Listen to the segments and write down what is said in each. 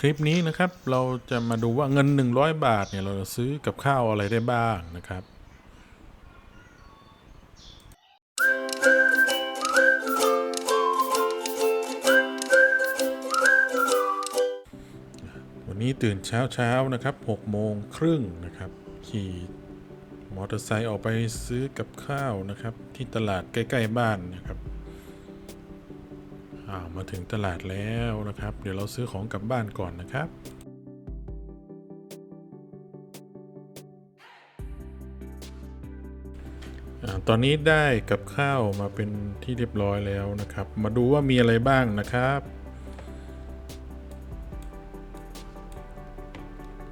คลิปนี้นะครับเราจะมาดูว่าเงิน 100 บาทเนี่ยเราจะซื้อกับข้าวอะไรได้บ้างนะครับ วันนี้ตื่นเช้าเช้าๆนะครับ6โมงครึ่งนะครับ ขี่มอเตอร์ไซค์ออกไปซื้อกับข้าวนะครับ ที่ตลาดใกล้ ๆ บ้านนะครับ อามาถึงตลาดแล้วนะครับ เดี๋ยวเราซื้อของกลับบ้านก่อนนะครับอตอนนี้ได้กับข้าวมาเป็นที่เรียบร้อยแล้วนะครับ มาดูว่ามีอะไรบ้างนะครับ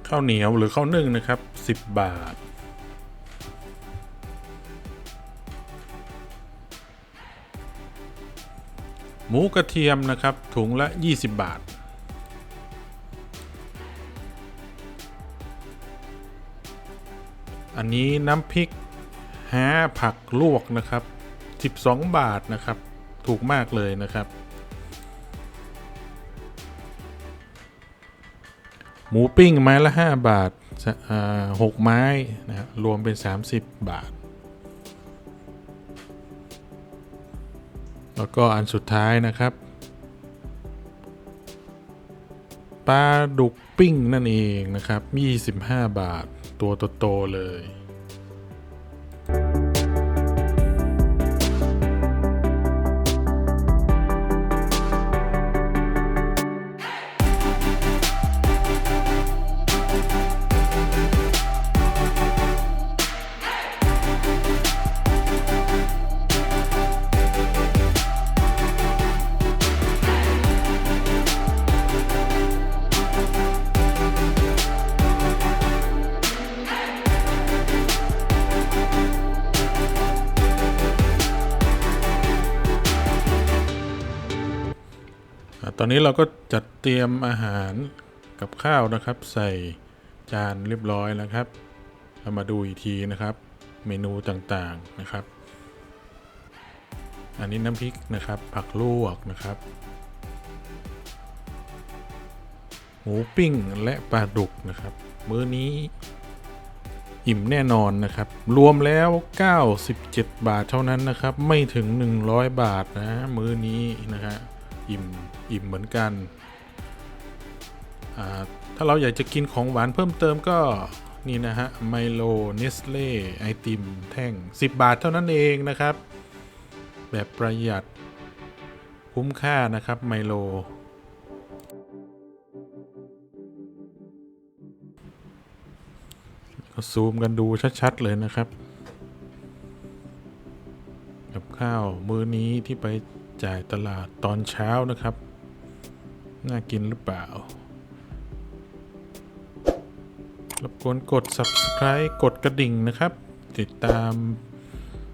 ข้าวเหนียวหรือข้าวนึ่งนะครับ 10 บาท หมูกระเทียมนะครับ ถุงละ 20 บาท อันนี้น้ำพริกแฮผักลวกนะครับ 12 บาทนะครับ ถูกมากเลยนะครับ หมูปิ้งไม้ละ 5 บาทหกไม้นะรรวมเป็น 30 บาท แล้วก็อันสุดท้ายนะครับปลาดุกปิ้งนั่นเองนะครับ 25 บาทตัวโตๆเลย ตอนนี้เราก็จัดเตรียมอาหารกับข้าวนะครับ ใส่จานเรียบร้อยแล้วครับเรามาดูอีกทีนะครับ เมนูต่างๆนะครับ อันนี้น้ำพริกนะครับ ผักลวกนะครับหมูปิ้งและปลาดุกนะครับ มื้อนี้อิ่มแน่นอนนะครับ รวมแล้ว 97 บาทเท่านั้นนะครับ ไม่ถึง 100 บาทนะ มื้อนี้นะฮะ อิ่มอิ่มเหมือนกันถ้าเราอยากจะกินของหวานเพิ่มเติมก็นี่นะฮะไมโลเนสเล่ไอติมแท่ง 10 บาทเท่านั้นเองนะครับ แบบประหยัดคุ้มค่านะครับไมโลก็ซูมกันดูชัดๆเลยนะครับ กับข้าวมื้อนี้ที่ไป จ่ายตลาดตอนเช้านะครับ น่ากินหรือเปล่ารบกวนกด subscribe กดกระดิ่งนะครับ ติดตาม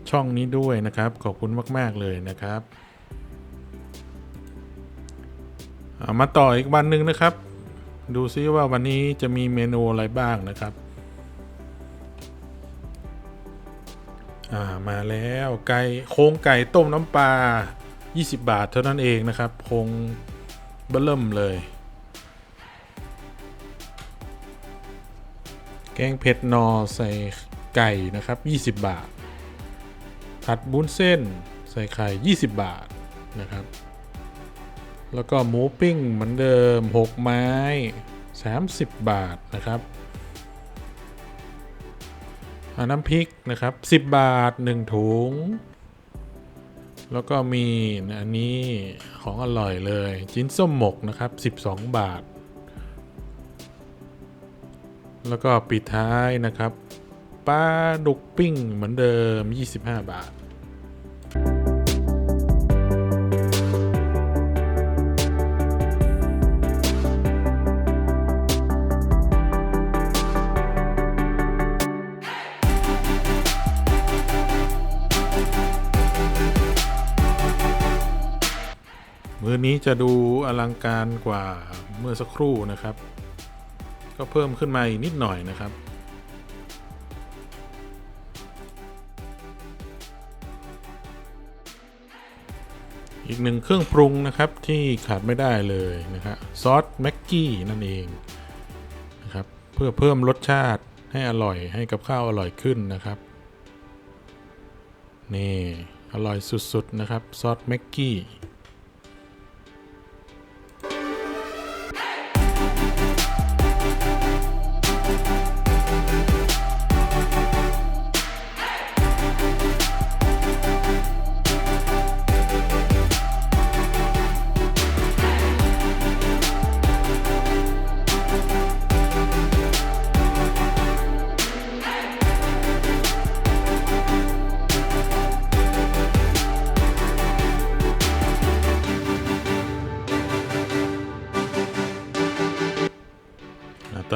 ช่องนี้ด้วยนะครับ ขอบคุณมาก ๆ เลยนะครับามาต่ออีกวันหนึ่งนะครับ ดูซิว่าวันนี้จะมีเมนูอะไรบ้างนะครับามาแล้วไก่โครงไก่ต้มน้ำปลา 20 บาทเท่านั้นเองนะครับโคงเบิ่มเลย แกงเผ็ดนอใส่ไก่นะครับ 20 บาท ผัดบุ้นเส้นใส่ไข่20 บาทนะครับ แล้วก็หมูปิ้งเหมือนเดิม 6 ไม้ 30 บาทนะครับน้ำพริกนะครับ 10 บาท 1 ถุง แล้วก็มีอันนี้ของอร่อยเลยจิ้นส้มหมกนะครับ 12 บาท แล้วก็ปิดท้ายนะครับปลาดุกปิ้งเหมือนเดิม 25 บาท มือนี้จะดูอลังการกว่าเมื่อสักครู่นะครับ ก็เพิ่มขึ้นมาอีกนิดหน่อยนะครับอีกหนึ่งเครื่องปรุงนะครับที่ขาดไม่ได้เลยนะฮะซอสแม็กกี้นั่นเองนะครับเพื่อเพิ่มรสชาติให้อร่อยให้กับข้าวอร่อยขึ้นนะครับ นี่ อร่อยสุดๆนะครับซอสแม็กกี้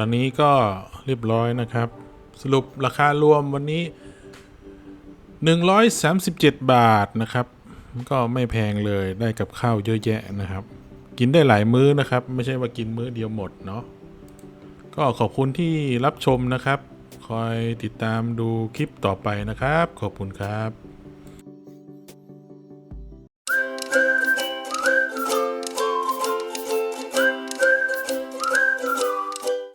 ตอนนี้ก็เรียบร้อยนะครับ สรุปราคารวมวันนี้ 137 บาทนะครับ ก็ไม่แพงเลยได้กับข้าวเยอะแยะนะครับ กินได้หลายมื้อนะครับ ไม่ใช่ว่ากินมื้อเดียวหมดเนาะก็ขอบคุณที่รับชมนะครับ คอยติดตามดูคลิปต่อไปนะครับ ขอบคุณครับ